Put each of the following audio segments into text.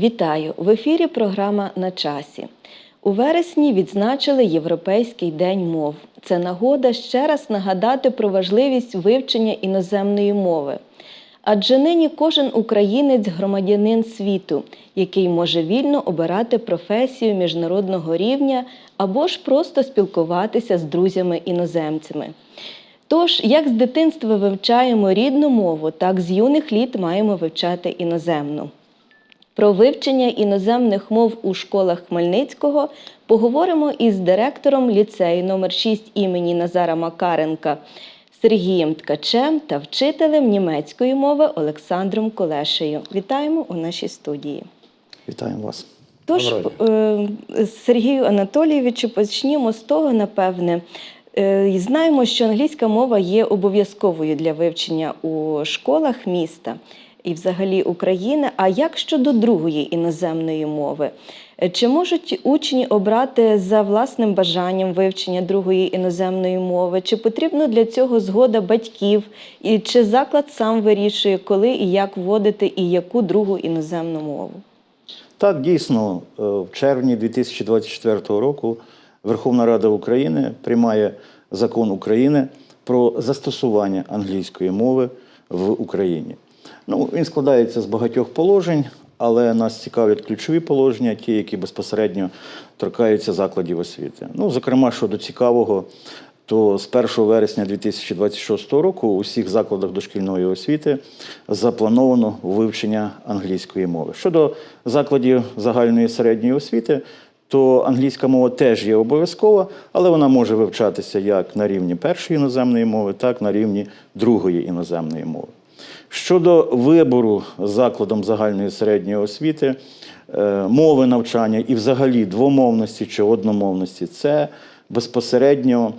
Вітаю! В ефірі програма на часі. У вересні відзначили Європейський день мов. Це нагода ще раз нагадати про важливість вивчення іноземної мови. Адже нині кожен українець громадянин світу, який може вільно обирати професію міжнародного рівня або ж просто спілкуватися з друзями-іноземцями. Тож, як з дитинства вивчаємо рідну мову, так з юних літ маємо вивчати іноземну. Про вивчення іноземних мов у школах Хмельницького поговоримо із директором ліцею номер 6 імені Назара Макаренка Сергієм Ткачем та вчителем німецької мови Олександром Колешею. Вітаємо у нашій студії. Вітаємо вас. Тож, е, Сергію Анатолійовичу, почнімо з того, напевне. Е, Знаємо, що англійська мова є обов'язковою для вивчення у школах міста і взагалі України. А як щодо другої іноземної мови? Е, Чи можуть учні обрати за власним бажанням вивчення другої іноземної мови? Чи потрібно для цього згода батьків? І чи заклад сам вирішує, коли і як вводити і яку другу іноземну мову? Так, дійсно, е, в червні 2024 року Верховна Рада України приймає закон України про застосування англійської мови в Україні. Ну, він складається з багатьох положень, але нас цікавлять ключові положення, ті, які безпосередньо торкаються закладів освіти. Ну, зокрема, щодо цікавого, то з 1 вересня 2026 року у всіх закладах дошкільної освіти заплановано вивчення англійської мови. Щодо закладів загальної середньої освіти, то англійська мова теж є обов'язкова, але вона може вивчатися як на рівні першої іноземної мови, так і на рівні другої іноземної мови. Щодо вибору закладом загальної середньої освіти, е, мови навчання і взагалі двомовності чи одномовності, це безпосередньо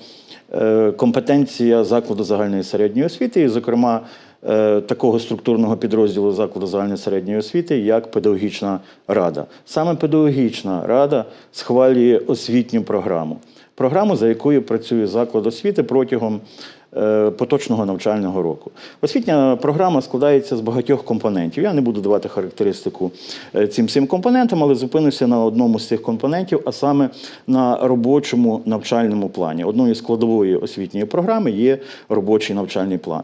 е, компетенція закладу загальної середньої освіти, і, зокрема, е, такого структурного підрозділу закладу загальної середньої освіти, як педагогічна рада. Саме педагогічна рада схвалює освітню програму. Програму, за якою працює заклад освіти протягом поточного навчального року. Освітня програма складається з багатьох компонентів. Я не буду давати характеристику е, цим всім компонентам, але зупинюся на одному з цих компонентів, а саме на робочому навчальному плані. Одною складової освітньої програми є робочий навчальний план.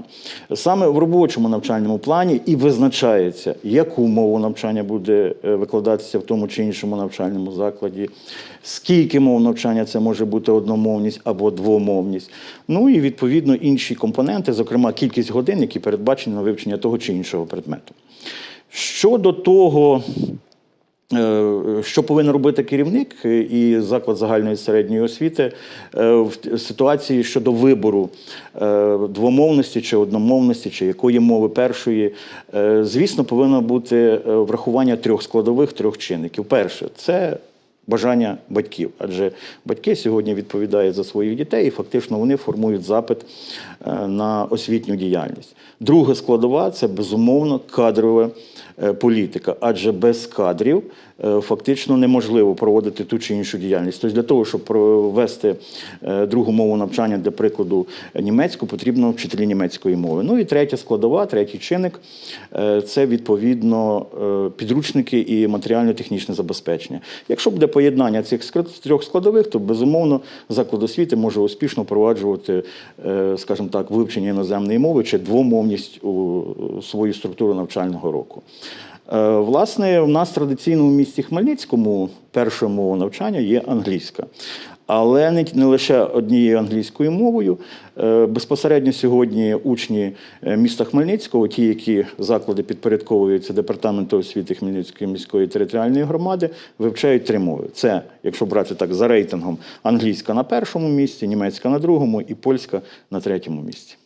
Саме в робочому навчальному плані і визначається, яку мову навчання буде е, викладатися в тому чи іншому навчальному закладі, скільки мов навчання це може бути одномовність або двомовність. Ну і відповідно інші компоненти, зокрема кількість годин, які передбачені на вивчення того чи іншого предмету. Щодо того, е, що повинен робити керівник і заклад загальної середньої освіти е, в ситуації щодо вибору е, двомовності чи одномовності, чи якої мови першої, Е, звісно, повинно бути е, врахування трьох складових, трьох чинників. Перше, це бажання батьків, адже батьки сьогодні відповідають за своїх дітей, і фактично вони формують запит е, на освітню діяльність. Друга складова це безумовно кадрова е, політика, адже без кадрів е, фактично неможливо проводити ту чи іншу діяльність. Тобто для того, щоб провести другу мову навчання, для прикладу німецьку, потрібно вчителі німецької мови. Ну і третя складова, третій чинник це відповідно підручники і матеріально-технічне забезпечення. Якщо буде поєднання цих трьох складових, то безумовно заклад освіти може успішно впроваджувати, е, скажімо так, вивчення іноземної мови чи двомовність у свою структуру навчального року. Е, Власне, в нас традиційно в місті Хмельницькому перша мова навчання є англійська. Але не, лише однією англійською мовою. Е, Безпосередньо сьогодні учні е, міста Хмельницького, ті, які заклади підпорядковуються департаменту освіти Хмельницької міської територіальної громади, вивчають три мови. Це, якщо брати так за рейтингом, англійська на першому місці, німецька на другому і польська на третьому місці.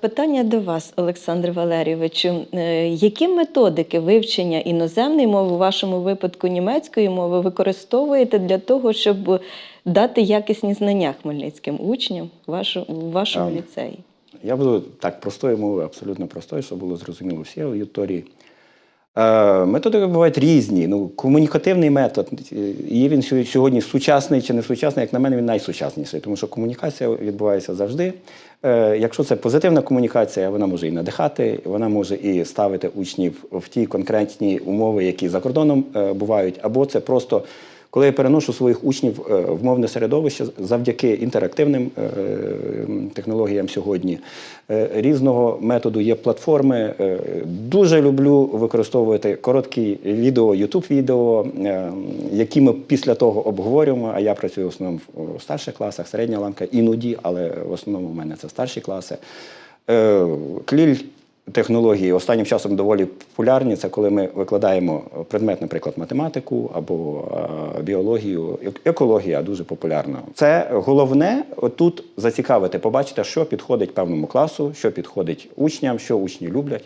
Питання до вас, Олександр Валерійовичу. Е, Які методики вивчення іноземної мови, у вашому випадку німецької мови, використовуєте для того, щоб дати якісні знання хмельницьким учням в вашу- в вашому Ем, ліцеї? Я буду так простою мовою, абсолютно простою, щоб було зрозуміло всій аудиторії. Е, Методи бувають різні. Ну, комунікативний метод. е, Є він сьо- сьогодні сучасний чи не сучасний, як на мене, він найсучасніший, тому що комунікація відбувається завжди. Е, Якщо це позитивна комунікація, вона може і надихати, вона може і ставити учнів в ті конкретні умови, які за кордоном бувають, або це просто. Коли я переношу своїх учнів е, в мовне середовище завдяки інтерактивним е, технологіям сьогодні, е, різного методу є платформи. Дуже люблю використовувати короткі відео, youtube відео, е, які ми після того обговорюємо. А я працюю в основному в старших класах, середня ланка, іноді, але в основному в мене це старші класи. Кліль технології останнім часом доволі популярні. Це коли ми викладаємо предмет, наприклад, математику або біологію, екологія дуже популярна. Це головне отут зацікавити, побачити, що підходить певному класу, що підходить учням, що учні люблять.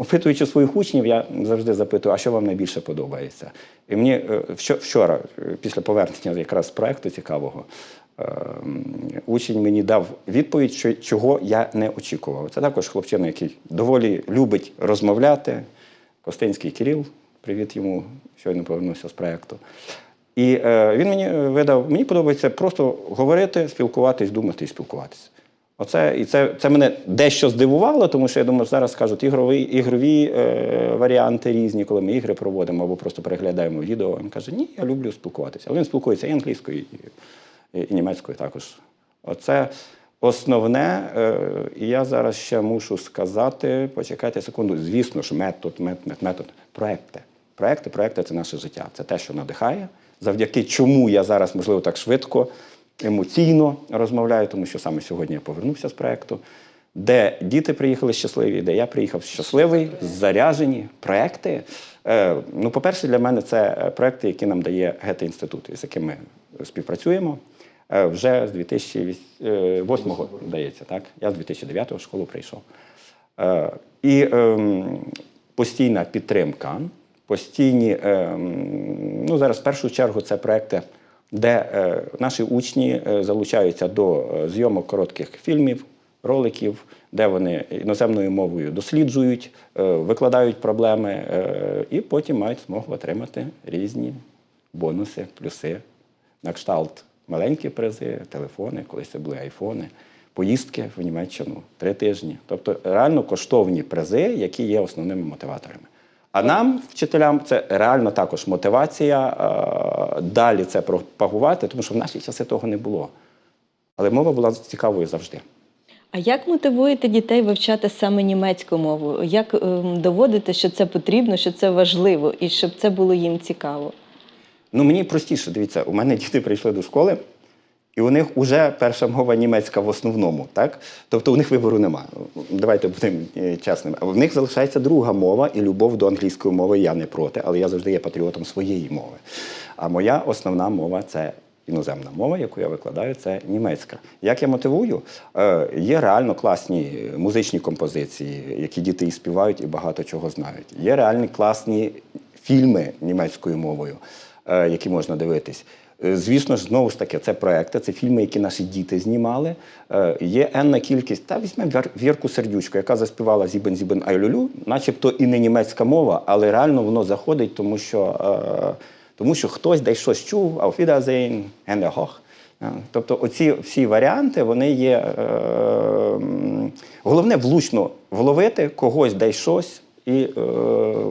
Опитуючи своїх учнів, я завжди запитую, а що вам найбільше подобається. І мені е, вчора, е, після повернення якраз проекту цікавого, учень мені дав відповідь, що, чого я не очікував. Це також хлопчина, який доволі любить розмовляти. Костинський Кирил, привіт йому, щойно повернувся з проекту. І е, він мені видав, мені подобається просто говорити, спілкуватись, думати і спілкуватися. Оце, і це, це мене дещо здивувало, тому що я думаю, зараз скажуть ігрові, ігрові е, варіанти різні, коли ми ігри проводимо або просто переглядаємо відео. Він каже, ні, я люблю спілкуватися. Але він спілкується і англійською, і, і німецькою також. Оце основне. Е, і я зараз ще мушу сказати, почекайте секунду, звісно ж, метод, метод, метод, проекти. Проекти, проекти це наше життя. Це те, що надихає, завдяки чому я зараз, можливо, так швидко, емоційно розмовляю, тому що саме сьогодні я повернувся з проекту, де діти приїхали щасливі, де я приїхав щасливий, заряжені проекти. Е, ну, по-перше, для мене це е, проекти, які нам дає Гете-інститут, з яким ми співпрацюємо. Е, Вже з 2008 року, здається, так? Я з 2009 в школу прийшов. Е, І ем, постійна підтримка, постійні, ем, ну зараз в першу чергу це проекти, де е, наші учні е, залучаються до е, зйомок коротких фільмів, роликів, де вони іноземною мовою досліджують, е, викладають проблеми е, і потім мають змогу отримати різні бонуси, плюси на кшталт маленькі призи, телефони, колись це були айфони, поїздки в Німеччину три тижні. Тобто реально коштовні призи, які є основними мотиваторами. А нам, вчителям, це реально також мотивація е, далі це пропагувати, тому що в наші часи того не було. Але мова була цікавою завжди. А як мотивуєте дітей вивчати саме німецьку мову? Як ем, доводите, що це потрібно, що це важливо, і щоб це було їм цікаво? Ну, мені простіше, дивіться, у мене діти прийшли до школи, і у них вже перша мова німецька в основному, так? Тобто у них вибору нема. Давайте будемо е, чесними. А в них залишається друга мова і любов до англійської мови я не проти, але я завжди є патріотом своєї мови. А моя основна мова це іноземна мова, яку я викладаю, це німецька. Як я мотивую? Е, Є реально класні музичні композиції, які діти і співають, і багато чого знають. Є реальні класні фільми німецькою мовою, які можна дивитись. Е, Звісно ж, знову ж таки, це проекти, це фільми, які наші діти знімали. Е, Є енна кількість. Та візьмемо Вір- Вірку Сердючку, яка заспівала Зібен Зібен Айлюлю, начебто і не німецька мова, але реально воно заходить, тому що, е, тому що хтось десь щось чув, Auf Wiedersehen, Hände hoch. Е, Тобто, оці всі варіанти вони є. Е, головне влучно вловити когось десь щось і е,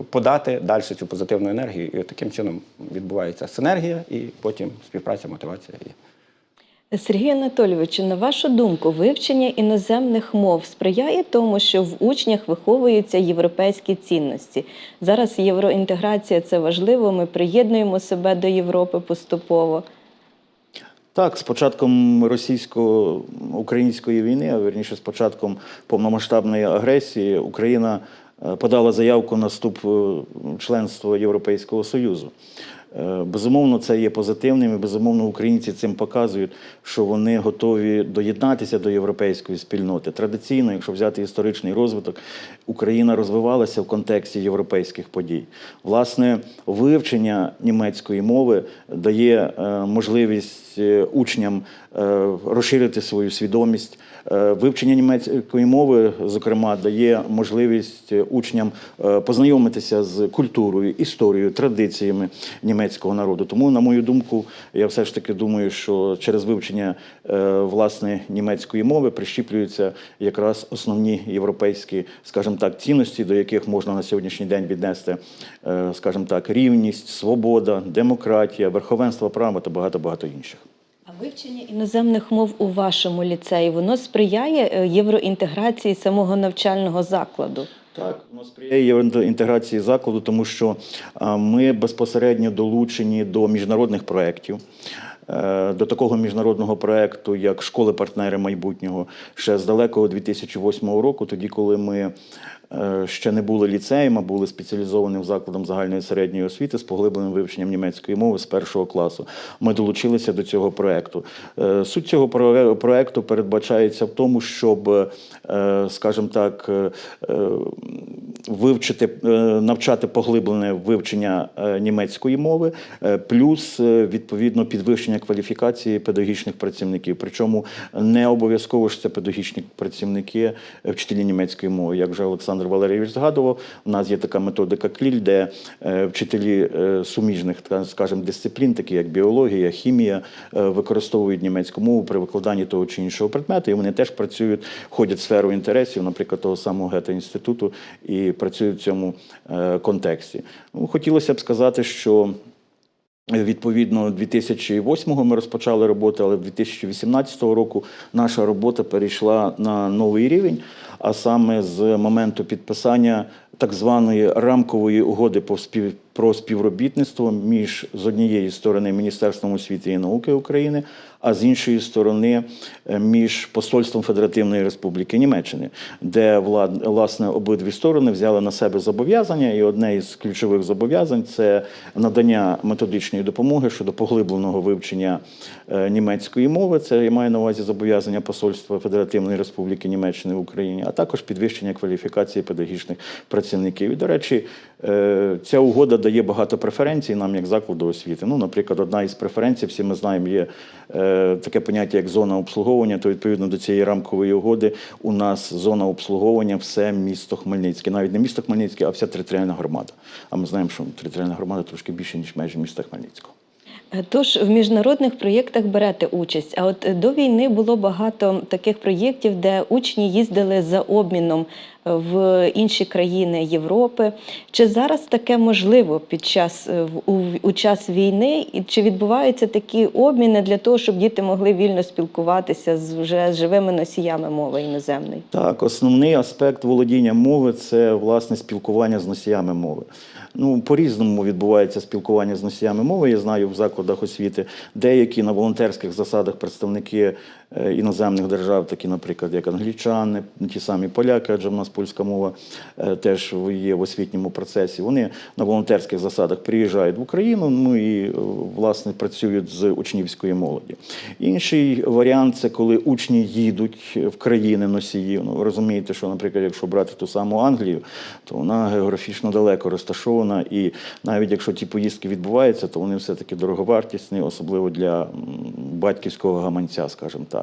подати далі цю позитивну енергію. І таким чином відбувається синергія, і потім співпраця, мотивація. Сергій Анатолійович, на вашу думку, вивчення іноземних мов сприяє тому, що в учнях виховуються європейські цінності. Зараз євроінтеграція це важливо. Ми приєднуємо себе до Європи поступово. Так, з початком російсько-української війни, а вірніше з початком повномасштабної агресії, Україна подала заявку на вступ е, членство Європейського Союзу. Е, Безумовно, це є позитивним, і безумовно, українці цим показують, що вони готові доєднатися до європейської спільноти. Традиційно, якщо взяти історичний розвиток, Україна розвивалася в контексті європейських подій. Власне, вивчення німецької мови дає е, можливість е, учням е, розширити свою свідомість. Е, Вивчення німецької мови, зокрема, дає можливість е, учням е, познайомитися з культурою, історією, традиціями німецького народу. Тому, на мою думку, я все ж таки думаю, що через вивчення е, власне німецької мови прищіплюються якраз основні європейські, скажімо так, цінності, до яких можна на сьогоднішній день віднести, е, скажімо так, рівність, свобода, демократія, верховенство права та багато багато інших. Вивчення іноземних мов у вашому ліцеї воно сприяє е, євроінтеграції самого навчального закладу? Так, воно сприяє євроінтеграції закладу, тому що ми безпосередньо долучені до міжнародних проєктів. Е, До такого міжнародного проєкту, як школи-партнери майбутнього, ще з далекого 2008 року, тоді, коли ми ще не були ліцеєм, а були спеціалізованим закладом загальної середньої освіти з поглибленим вивченням німецької мови з першого класу. Ми долучилися до цього проєкту. Е, Суть цього проєкту передбачається в тому, щоб, е, скажімо так, е, е, вивчити, е, навчати поглиблене вивчення е, німецької мови, е, плюс е, відповідно підвищення кваліфікації педагогічних працівників. Причому не обов'язково ж це педагогічні працівники, е, вчителі німецької мови. Як вже Олександр Валерійович згадував, у нас є така методика кліль, де е, вчителі е, суміжних, скажімо, дисциплін, такі як біологія, хімія, е, використовують німецьку мову при викладанні того чи іншого предмету, і вони теж працюють, входять в сферу інтересів, наприклад, того самого Гете-інституту, і працюють в цьому контексті. Ну, хотілося б сказати, що Відповідно, 2008-го ми розпочали роботу, але 2018 року наша робота перейшла на новий рівень, а саме з моменту підписання так званої рамкової угоди по спів... про співробітництво між з однієї сторони Міністерством освіти і науки України, а з іншої сторони е, між Посольством Федеративної Республіки Німеччини, де власне обидві сторони взяли на себе зобов'язання, і одне із ключових зобов'язань це надання методичної допомоги щодо поглибленого вивчення е, німецької мови. Це я маю на увазі зобов'язання Посольства Федеративної Республіки Німеччини в Україні, а також підвищення кваліфікації педагогічних працівників. І, до речі, е, ця угода дає багато преференцій нам, як закладу освіти. Ну, наприклад, одна із преференцій, всі ми знаємо, є таке поняття, як зона обслуговування. То відповідно до цієї рамкової угоди у нас зона обслуговування все місто Хмельницьке, навіть не місто Хмельницьке, а вся територіальна громада. А ми знаємо, що територіальна громада трошки більше ніж межі міста Хмельницького. Тож в міжнародних проєктах берете участь. А от е, до війни було багато таких проєктів, де учні їздили за обміном е, в інші країни Європи. Чи зараз таке можливо під час е, у, у час війни? І чи відбуваються такі обміни для того, щоб діти могли вільно спілкуватися з вже живими носіями мови іноземної? Так, основний аспект володіння мови це власне спілкування з носіями мови. Ну, по-різному відбувається спілкування з носіями мови. Я знаю в закладах освіти деякі на волонтерських засадах представники іноземних держав, такі, наприклад, як англічани, ті самі поляки, адже в нас польська мова е, теж є в освітньому процесі. Вони на волонтерських засадах приїжджають в Україну, ну і е, власне працюють з учнівської молоді. Інший варіант це коли учні їдуть в країни носіїв. Ну, розумієте, що, наприклад, якщо брати ту саму Англію, то вона географічно далеко розташована, і навіть якщо ті поїздки відбуваються, то вони все-таки дороговартісні, особливо для батьківського гаманця, скажімо так.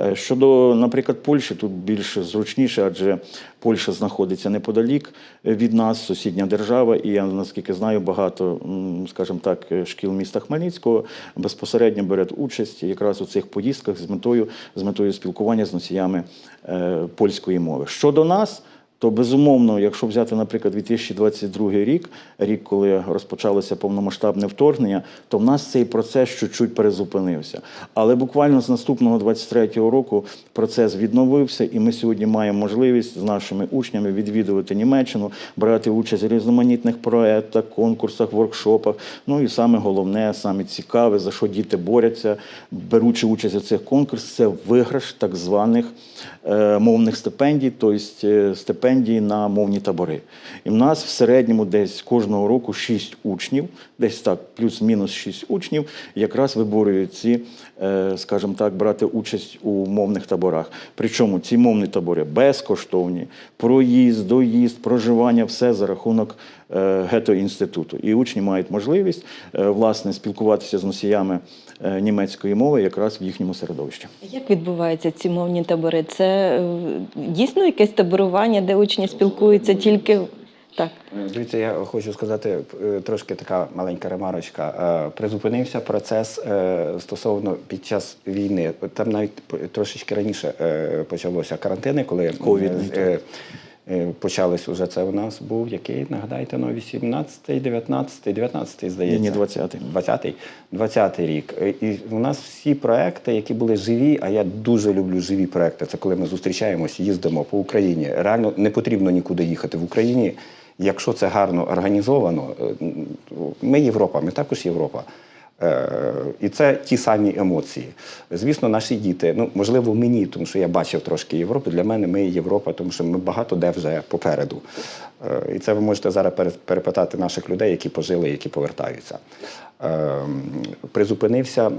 Е, Щодо, наприклад, Польщі, тут більш зручніше, адже Польща знаходиться неподалік від нас, сусідня держава, і я наскільки знаю, багато, скажімо так, шкіл міста Хмельницького безпосередньо беруть участь якраз у цих поїздках з метою, з метою спілкування з носіями е, польської мови. Щодо нас. То безумовно, якщо взяти, наприклад, 2022 рік, рік, коли розпочалося повномасштабне вторгнення, то в нас цей процес чуть-чуть перезупинився. Але буквально з наступного 23-го року процес відновився, і ми сьогодні маємо можливість з нашими учнями відвідувати Німеччину, брати участь в різноманітних проєктах, конкурсах, воркшопах. Ну і саме головне, саме цікаве, за що діти борються, беручи участь у цих конкурсах, це виграш так званих е, мовних стипендій, тобто е, стипендій стипендії на мовні табори. І в нас в середньому десь кожного року 6 учнів, десь так, плюс-мінус 6 учнів, якраз виборюють ці, е, скажімо так, брати участь у мовних таборах. Причому ці мовні табори безкоштовні, проїзд, доїзд, проживання, все за рахунок гето-інституту. І учні мають можливість е, власне спілкуватися з носіями е, німецької мови якраз в їхньому середовищі. Як відбуваються ці мовні табори? Це е, дійсно якесь таборування, де учні спілкуються тільки так. Дивіться, я хочу сказати е, трошки така маленька ремарочка. Е, Призупинився процес е, стосовно під час війни. Там навіть трошечки раніше е, почалося карантини, коли Ковідний, е, почались уже це у нас був який, нагадайте, ну, 18-й, 19-й, 19-й, здається. Ні, ні, 20-й. 20-й, 20-й рік. Е, І у нас всі проекти, які були живі, а я дуже люблю живі проекти. Це коли ми зустрічаємося, їздимо по Україні. Реально не потрібно нікуди їхати в Україні. Якщо це гарно організовано, е, ми Європа, ми також Європа. Е, І це ті самі емоції. Звісно, наші діти, ну можливо, мені, тому що я бачив трошки Європи. Для мене ми Європа, тому що ми багато де вже попереду. Е, І це ви можете зараз перепитати наших людей, які пожили, які повертаються. Е, Призупинився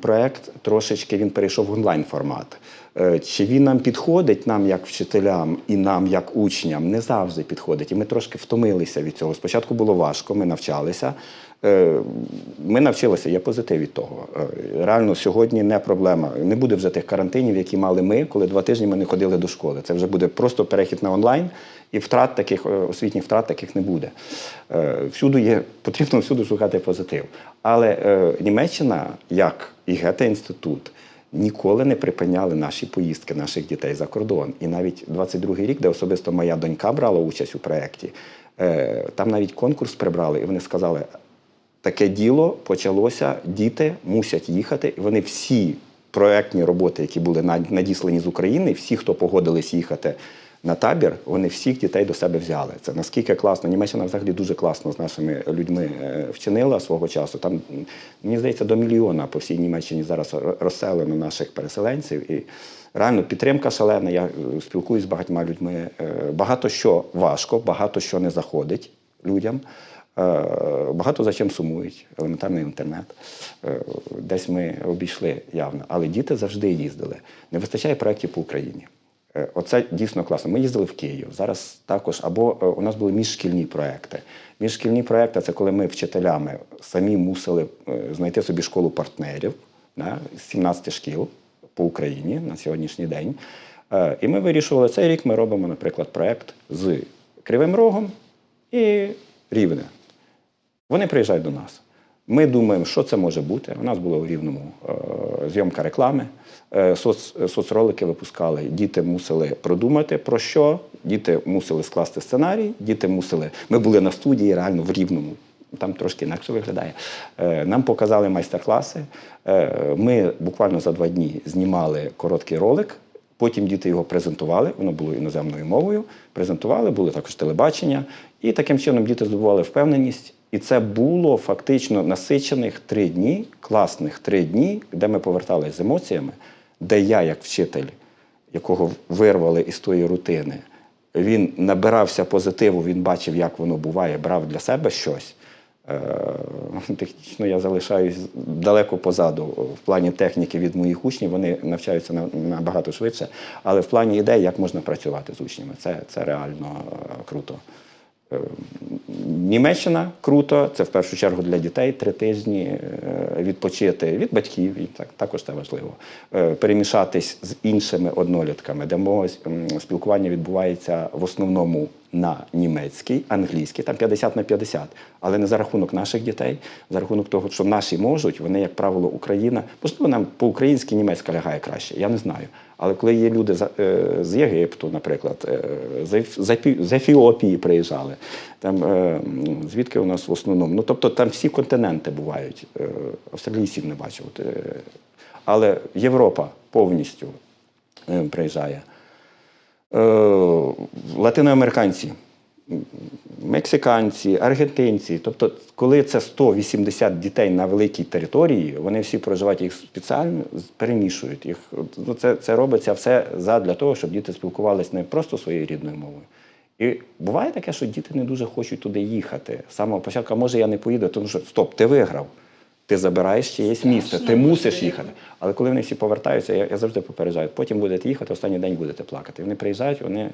проект, трошечки він перейшов в онлайн формат. Е, Чи він нам підходить, нам як вчителям і нам як учням, не завжди підходить. І ми трошки втомилися від цього. Спочатку було важко, ми навчалися. Е, Ми навчилися, є позитив від того. Е, Реально сьогодні не проблема. Не буде вже тих карантинів, які мали ми, коли два тижні ми не ходили до школи. Це вже буде просто перехід на онлайн, і втрат таких е, освітніх втрат таких не буде. Всюди є потрібно всюди шукати позитив. Але Німеччина, як і Гете-інститут, ніколи не припиняли наші поїздки наших дітей за кордон. І навіть 22-й рік, де особисто моя донька брала участь у проєкті, там навіть конкурс прибрали, і вони сказали. Таке діло почалося, діти мусять їхати. Вони всі проектні роботи, які були надіслані з України, всі, хто погодились їхати на табір, вони всіх дітей до себе взяли. Це наскільки класно. Німеччина взагалі дуже класно з нашими людьми е, вчинила свого часу. Там, мені здається, до мільйона по всій Німеччині зараз розселено наших переселенців. І реально підтримка шалена. Я е, спілкуюсь з багатьма людьми. Е, Багато що важко, багато що не заходить людям. Е, Багато за чим сумують, елементарний інтернет. Е, Десь ми обійшли явно, але діти завжди їздили. Не вистачає проєктів по Україні. Е, Оце дійсно класно. Ми їздили в Київ. Зараз також, або у нас були міжшкільні проекти. Міжшкільні проекти це коли ми вчителями самі мусили знайти собі школу партнерів да, з 17 шкіл по Україні на сьогоднішній день. І ми вирішували цей рік. Ми робимо, наприклад, проект з Кривим Рогом і Рівне. Вони приїжджають до нас. Ми думаємо, що це може бути. У нас було у рівному е, зйомка реклами, е, соц, соцролики випускали. Діти мусили продумати про що, діти мусили скласти сценарій, діти мусили. Ми були на студії реально в рівному. Там трошки інакше виглядає. Е, Нам показали майстер-класи. Ми буквально за два дні знімали короткий ролик. Потім діти його презентували, воно було іноземною мовою. Презентували, були також телебачення, і таким чином діти здобували впевненість. І це було фактично насичених три дні, класних три дні, де ми поверталися з емоціями, де я, як вчитель, якого вирвали із тої рутини, він набирався позитиву, він бачив, як воно буває, брав для себе щось. Е, Технічно я залишаюсь далеко позаду в плані техніки від моїх учнів. Вони навчаються на- набагато швидше. Але в плані ідей, як можна працювати з учнями, це, це реально е, круто. Е, Німеччина круто, це в першу чергу для дітей три тижні е, відпочити від батьків, і так також це важливо. Е, Перемішатись з іншими однолітками, де мова спілкування відбувається в основному на німецькій, англійській, там 50 на 50, але не за рахунок наших дітей, за рахунок того, що наші можуть, вони, як правило, Україна, можливо, нам по-українськи німецька лягає краще, я не знаю. Але коли є люди з, е, з Єгипту, наприклад, е, з, Еф- з, з Ефіопії приїжджали, там, е, звідки у нас в основному? Ну, тобто там всі континенти бувають. Австралійців не бачив. Але Європа повністю приїжджає. Е, латиноамериканці мексиканці, аргентинці. Тобто, коли це 180 дітей на великій території, вони всі проживають їх спеціально, перемішують їх. Ну, це, це робиться все задля того, щоб діти спілкувалися не просто своєю рідною мовою. І буває таке, що діти не дуже хочуть туди їхати. З самого початку, може я не поїду, тому що стоп, ти виграв. Ти забираєш чиєсь місце, ти мусиш їхати. Але коли вони всі повертаються, я, я завжди попереджаю, потім будете їхати, останній день будете плакати. Вони приїжджають, вони,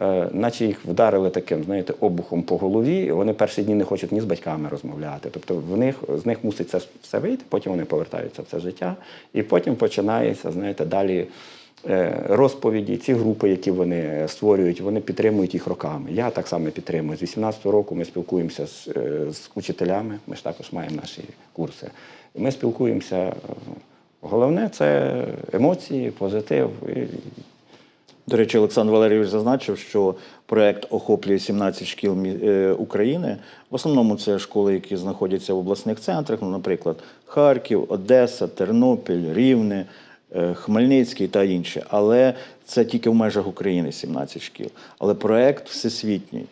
е, наче їх вдарили таким, знаєте, обухом по голові, вони перші дні не хочуть ні з батьками розмовляти. Тобто в них, з них мусить це все вийти, потім вони повертаються в це життя, і потім починається, знаєте, далі. Е, Розповіді, ці групи, які вони створюють, вони підтримують їх роками. Я так само підтримую. З 18-го року ми спілкуємося з, е, з учителями. Ми ж також маємо наші курси. Ми спілкуємося. е, Головне це емоції, позитив. До речі, Олександр Валерійович зазначив, що проект охоплює 17 шкіл України. В основному це школи, які знаходяться в обласних центрах, ну, наприклад, Харків, Одеса, Тернопіль, Рівне, Хмельницький та інші. Але це тільки в межах України 17 шкіл. Але проект всесвітній.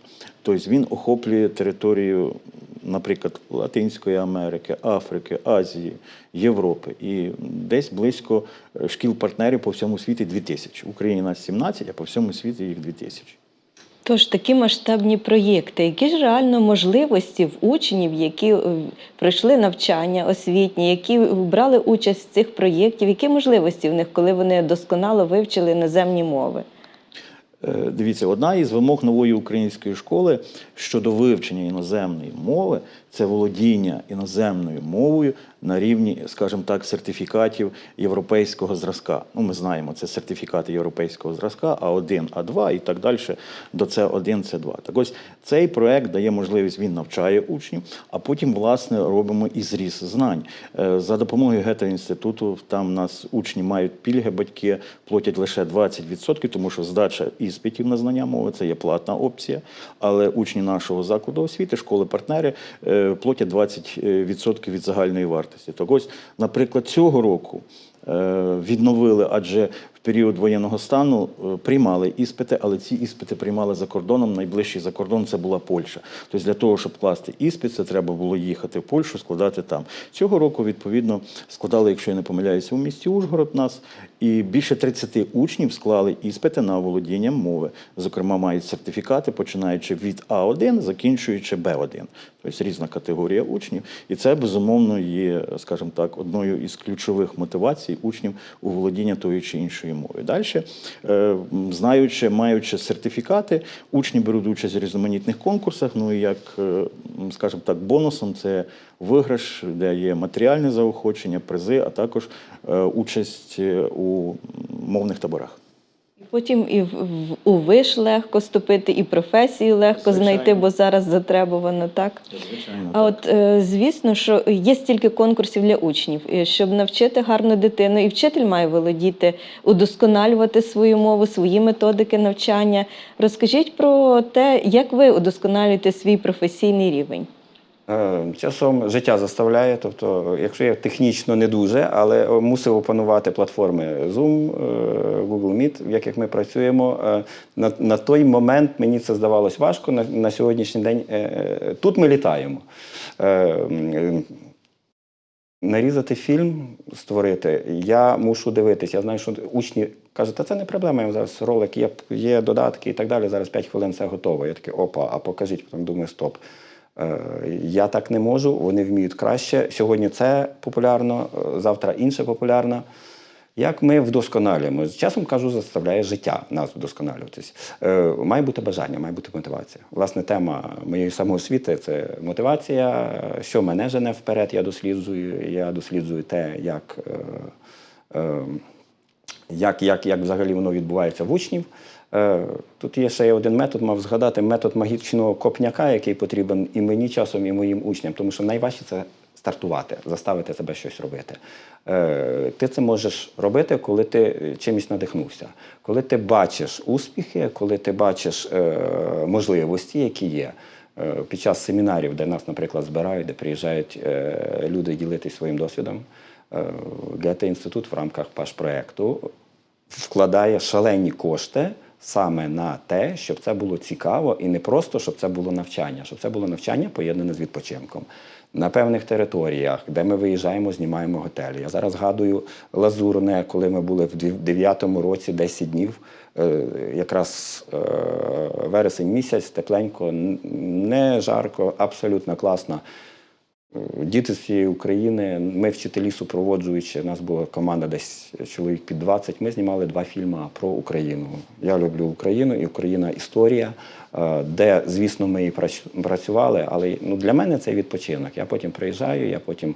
Тобто він охоплює територію, наприклад, Латинської Америки, Африки, Азії, Європи. І десь близько е, шкіл-партнерів по всьому світі 2000. В Україні нас 17, а по всьому світі їх 2000. Тож такі масштабні проєкти, які ж реально можливості в учнів, які е, пройшли навчання освітні, які брали участь в цих проєктів, які можливості в них, коли вони досконало вивчили іноземні мови? Е, Дивіться, одна із вимог нової української школи щодо вивчення іноземної мови це володіння іноземною мовою на рівні, скажімо так, сертифікатів європейського зразка. Ну, ми знаємо, це сертифікати європейського зразка А1, А2 і так далі до С1, С2. Так ось цей проект дає можливість, він навчає учнів, а потім, власне, робимо і зріз знань. Е, За допомогою Гете-інституту там у нас учні мають пільги, батьки платять лише 20%, тому що здача іспитів на знання мови це є платна опція. Але учні нашого закладу освіти, школи-партнери е, платять 20% від загальної вартості. Так ось, наприклад, цього року е, відновили, адже період воєнного стану е, приймали іспити, але ці іспити приймали за кордоном. Найближчий за кордон це була Польща. Тобто для того, щоб класти іспит, це треба було їхати в Польщу, складати там. Цього року, відповідно, складали, якщо я не помиляюся, у місті Ужгород нас, і більше 30 учнів склали іспити на володіння мови. Зокрема, мають сертифікати, починаючи від А1, закінчуючи Б1. Тобто різна категорія учнів. І це, безумовно, є, скажімо так, одною із ключових мотивацій учнів у володіння тої чи іншої мови. Далі, е, знаючи, маючи сертифікати, учні беруть участь в різноманітних конкурсах. Ну і як, е, скажімо так, бонусом це виграш, де є матеріальне заохочення, призи, а також е, участь у мовних таборах. Потім і в, в- у виш легко вступити, і професію легко Звичайно. знайти, бо зараз затребувано так. Звичайно, А от е, звісно, що є стільки конкурсів для учнів, І щоб навчити гарну дитину, і вчитель має володіти, удосконалювати свою мову, свої методики навчання. Розкажіть про те, як ви удосконалюєте свій професійний рівень. Е, Часом життя заставляє, тобто, якщо я технічно не дуже, але мусив опанувати платформи Zoom, е, Google Meet, в яких ми працюємо. Е, На, на той момент мені це здавалось важко. На, на сьогоднішній день тут ми літаємо. Нарізати фільм, створити, я мушу дивитися. Я знаю, що учні кажуть, та це не проблема, я зараз ролик, є, є додатки і так далі. Зараз 5 хвилин все готово. Я такий, опа, а покажіть, потім думаю, стоп. Е, Я так не можу, вони вміють краще. Сьогодні це популярно, е, завтра інше популярно. Як ми вдосконалюємо? З часом кажу, заставляє життя нас вдосконалюватись. Е, має бути бажання, має бути мотивація. Власне, тема моєї самоосвіти це мотивація. Що мене жене вперед, я досліджую. Я досліджую те, як, як, як, як взагалі воно відбувається в учнів. Е, Тут є ще один метод, мав згадати метод магічного копняка, який потрібен і мені часом, і моїм учням, тому що найважче це стартувати, заставити себе щось робити. Е, Ти це можеш робити, коли ти чимось надихнувся, коли ти бачиш успіхи, коли ти бачиш е, можливості, які є. Е, Під час семінарів, де нас, наприклад, збирають, де приїжджають е, люди ділитися своїм досвідом, е, інститут в рамках ПАШ проекту вкладає шалені кошти саме на те, щоб це було цікаво і не просто, щоб це було навчання, щоб це було навчання поєднане з відпочинком. На певних територіях, де ми виїжджаємо, знімаємо готелі. Я зараз згадую Лазурне, коли ми були в 9-му році 10 днів, е, якраз е, вересень місяць, тепленько, не жарко, абсолютно класно. Діти з всієї України, ми вчителі супроводжуючи, у нас була команда десь чоловік під 20, ми знімали два фільми про Україну. Я люблю Україну і Україна історія, е, де, звісно, ми і працювали, але ну, для мене це відпочинок. Я потім приїжджаю, я потім.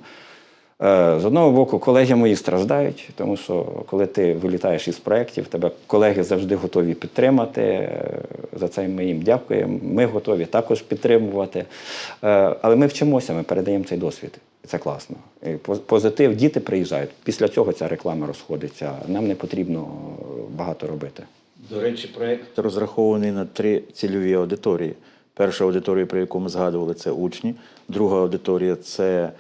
Е, З одного боку, колеги мої страждають, тому що коли ти вилітаєш із проєктів, тебе колеги завжди готові підтримати. Е, За це ми їм дякуємо. Ми готові також підтримувати. Е, Але ми вчимося, ми передаємо цей досвід. Це класно. І Позитив, діти приїжджають. Після цього ця реклама розходиться. Нам не потрібно багато робити. До речі, проєкт розрахований на три цільові аудиторії. Перша аудиторія, про яку ми згадували, це учні. Друга аудиторія це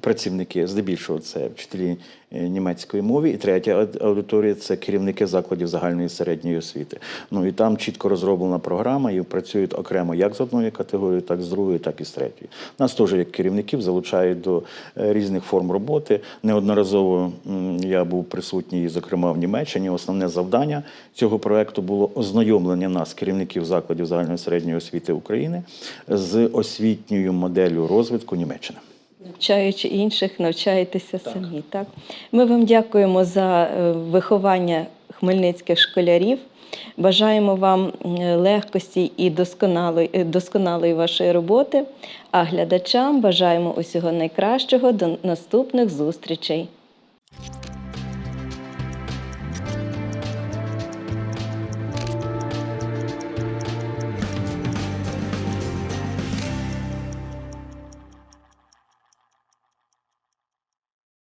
працівники, здебільшого це вчителі е, німецької мови. І третя аудиторія це керівники закладів загальної середньої освіти. Ну і там чітко розроблена програма, і працюють окремо як з одної категорії, так з другої, так і з третьої. Нас теж як керівників залучають до е, різних форм роботи. Неодноразово я був присутній, зокрема в Німеччині. Основне завдання цього проекту було ознайомлення нас, керівників закладів загальної середньої освіти України, з освітньою моделлю розвитку Німеччини. Навчаючи інших, навчаєтеся самі. Так? Ми вам дякуємо за е, виховання хмельницьких школярів. Бажаємо вам е, легкості і досконалої, е, досконалої вашої роботи. А глядачам бажаємо усього найкращого до наступних зустрічей.